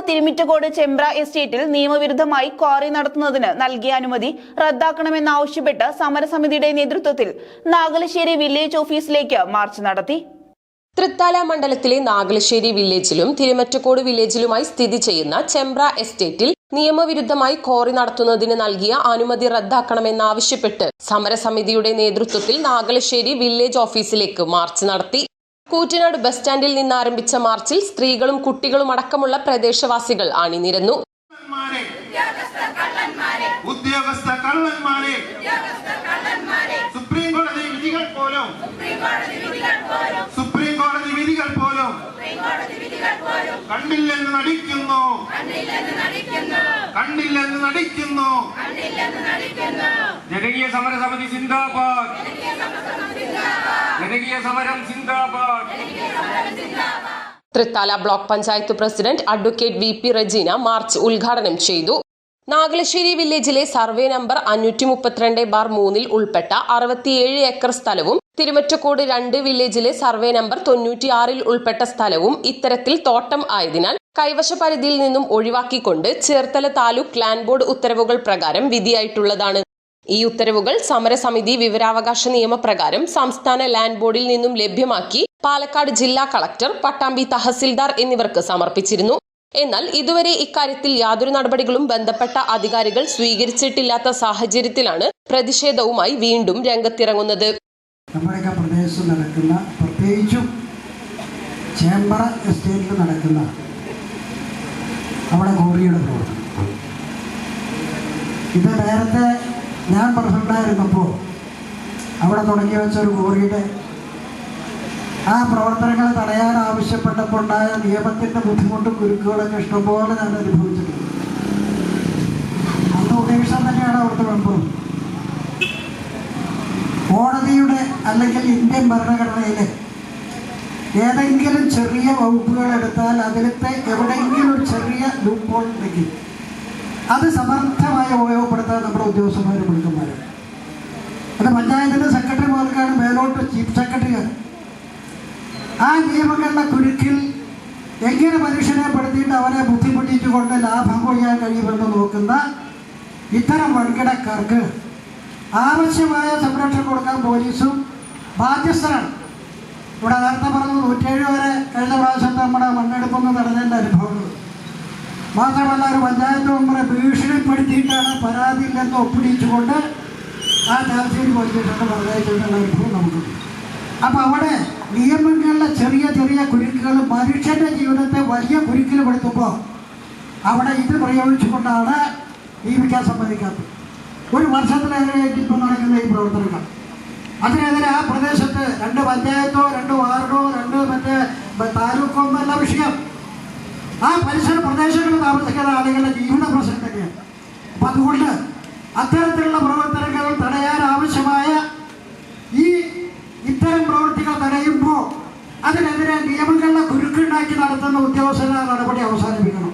തിരുമിറ്റക്കോട് ചെമ്പ്ര എസ്റ്റേറ്റിൽ നിയമവിരുദ്ധമായി ക്വാറി നടത്തുന്നതിന് നൽകിയ അനുമതി റദ്ദാക്കണമെന്നാവശ്യപ്പെട്ട് സമരസമിതിയുടെ നേതൃത്വത്തിൽ നാഗലശ്ശേരി വില്ലേജ് ഓഫീസിലേക്ക് മാർച്ച് നടത്തി. തൃത്താല മണ്ഡലത്തിലെ നാഗലശ്ശേരി വില്ലേജിലും തിരുമറ്റക്കോട് വില്ലേജിലുമായി സ്ഥിതി ചെയ്യുന്ന ചെമ്പ്ര എസ്റ്റേറ്റിൽ നിയമവിരുദ്ധമായി ക്വാറി നടത്തുന്നതിന് നൽകിയ അനുമതി റദ്ദാക്കണമെന്നാവശ്യപ്പെട്ട് സമരസമിതിയുടെ നേതൃത്വത്തിൽ നാഗലശ്ശേരി വില്ലേജ് ഓഫീസിലേക്ക് മാർച്ച് നടത്തി. കൂറ്റനാട് ബസ് സ്റ്റാൻഡിൽ നിന്ന് ആരംഭിച്ച മാർച്ചിൽ സ്ത്രീകളും കുട്ടികളും അടക്കമുള്ള പ്രദേശവാസികൾ അണിനിരന്നു. കള്ളന്മാരെ. ഉദ്യോഗസ്ഥ കള്ളന്മാരെ. സുപ്രീം കോടതി വിധികൾ പോലും. സുപ്രീം കോടതി വിധികൾ പോലും. കണ്ടില്ലെന്ന് നടിക്കുന്നു. കണ്ടില്ലെന്ന് നടിക്കുന്നു. ജനകീയ സമര സമിതി സിന്ദാബാദ്. സമരം Thrithala block panchayat president advocate V P Rejina march ഉദ്ഘാടനം ചെയ്തു. നാഗലശ്ശേരി വില്ലേജിലെ സർവേ നമ്പർ അഞ്ഞൂറ്റി മുപ്പത്തിരണ്ട് ബാർ മൂന്നിൽ ഉൾപ്പെട്ട അറുപത്തിയേഴ് ഏക്കർ സ്ഥലവും തിരുമറ്റക്കോട് രണ്ട് വില്ലേജിലെ സർവേ നമ്പർ തൊണ്ണൂറ്റിയാറിൽ ഉൾപ്പെട്ട സ്ഥലവും ഇത്തരത്തിൽ തോട്ടം ആയതിനാൽ കൈവശ പരിധിയിൽ നിന്നും ഒഴിവാക്കിക്കൊണ്ട് ചേർത്തല താലൂക്ക് ലാൻഡ് ബോർഡ് ഉത്തരവുകൾ പ്രകാരം വിധിയായിട്ടുള്ളതാണ്. ഈ ഉത്തരവുകൾ സമരസമിതി വിവരാവകാശ നിയമപ്രകാരം സംസ്ഥാന ലാൻഡ് ബോർഡിൽ നിന്നും ലഭ്യമാക്കി പാലക്കാട് ജില്ലാ കളക്ടർ പട്ടാമ്പി തഹസിൽദാർ എന്നിവർക്ക് സമർപ്പിച്ചിരുന്നു. എന്നാൽ ഇതുവരെ ഇക്കാര്യത്തിൽ യാതൊരു നടപടികളും ബന്ധപ്പെട്ട അധികാരികൾ സ്വീകരിച്ചിട്ടില്ലാത്ത സാഹചര്യത്തിലാണ് പ്രതിഷേധവുമായി വീണ്ടും രംഗത്തിറങ്ങുന്നത്. നമ്മുടെയൊക്കെ പ്രദേശത്ത് നടക്കുന്ന പ്രത്യേകിച്ചും ചേമ്പറ എസ്റ്റേറ്റിൽ നടക്കുന്ന അവിടെ ഗോറിയുടെ പ്രവർത്തനം. ഇത് നേരത്തെ ഞാൻ പ്രസിഡന്റായിരുന്നപ്പോൾ അവിടെ തുടങ്ങി വെച്ച ഒരു ഗോറിയുടെ ആ പ്രവർത്തനങ്ങൾ തടയാൻ ആവശ്യപ്പെട്ടപ്പോൾ ഉണ്ടായ നിയമത്തിന്റെ ബുദ്ധിമുട്ടും കുരുക്കുകളൊക്കെ ഇഷ്ടംപോലെ ഞാൻ അനുഭവിച്ചിട്ടുണ്ട്. അന്ന് ഉദ്ദേശം തന്നെയാണ് അവിടുത്തെ മെമ്പറും കോടതിയുടെ അല്ലെങ്കിൽ ഇന്ത്യൻ ഭരണഘടനയിലെ ഏതെങ്കിലും ചെറിയ വകുപ്പുകൾ എടുത്താൽ അതിലത്തെ എവിടെയെങ്കിലും ഒരു ചെറിയ ലൂപ്പോൾ ഉണ്ടെങ്കിൽ അത് സമർത്ഥമായി ഉപയോഗപ്പെടുത്താൻ നമ്മുടെ ഉദ്യോഗസ്ഥന്മാരും മേലോട്ട് ചീഫ് സെക്രട്ടറിയാണ് ആ നിയമങ്ങളുടെ കുരുക്കിൽ എങ്ങനെ മനുഷ്യനെ പെടുത്തിയിട്ട് അവനെ ബുദ്ധിമുട്ടിച്ചുകൊണ്ട് ലാഭം കൊയ്യാൻ കഴിയുമെന്ന് നോക്കുന്ന ഇത്തരം വൻകിടക്കാർക്ക് ആവശ്യമായ സംരക്ഷണം കൊടുക്കാൻ പോലീസും ബാധ്യസ്ഥരാണ്. ഇവിടെ നേരത്തെ പറഞ്ഞു നൂറ്റേഴ് വരെ കഴിഞ്ഞ പ്രാവശ്യം നമ്മുടെ മണ്ണെടുപ്പൊന്ന് നടന്നതിന്റെ അനുഭവങ്ങൾ. മാത്രമല്ല ഒരു പഞ്ചായത്ത് മെമ്പറെ ഭീഷണിപ്പെടുത്തിയിട്ടാണ് പരാതിയില്ലെന്ന് ഒപ്പിടിച്ചുകൊണ്ട് ആ ചാർച്ചയിൽ പോയിട്ട് പറഞ്ഞയച്ചിട്ടുള്ള അനുഭവം നമുക്ക്. അപ്പം അവിടെ നിയമങ്ങളിലെ ചെറിയ ചെറിയ കുരുക്കുകൾ മനുഷ്യന്റെ ജീവിതത്തെ വലിയ കുരുക്കിൽ പെടുത്തുമ്പോൾ അവിടെ ഇത് പ്രയോഗിച്ചുകൊണ്ടാണ് ജീവിക്കാൻ സമ്മതിക്കാത്തത് ഒരു വർഷത്തിലേറെയായിട്ട് ഇപ്പം നടക്കുന്ന ഈ പ്രവർത്തനങ്ങൾ. അതിനെതിരെ ആ പ്രദേശത്ത് രണ്ട് പഞ്ചായത്തോ രണ്ട് വാർഡോ രണ്ട് മറ്റേ താലൂക്കോ എന്നല്ല വിഷയം. ആ പരിസര പ്രദേശങ്ങളിൽ താമസിക്കുന്ന ആളുകളുടെ ജീവിത പ്രശ്നം തന്നെയാണ്. അപ്പം അതുകൊണ്ട് അത്തരത്തിലുള്ള പ്രവർത്തനങ്ങൾ തടയാൻ ആവശ്യമായ ഈ ഇത്തരം പ്രവൃത്തികൾ തടയുമ്പോൾ അതിനെതിരെ നിയമങ്ങളുടെ കുരുക്കുണ്ടാക്കി നടത്തുന്ന ഉദ്യോഗസ്ഥരുടെ നടപടി അവസാനിപ്പിക്കണം.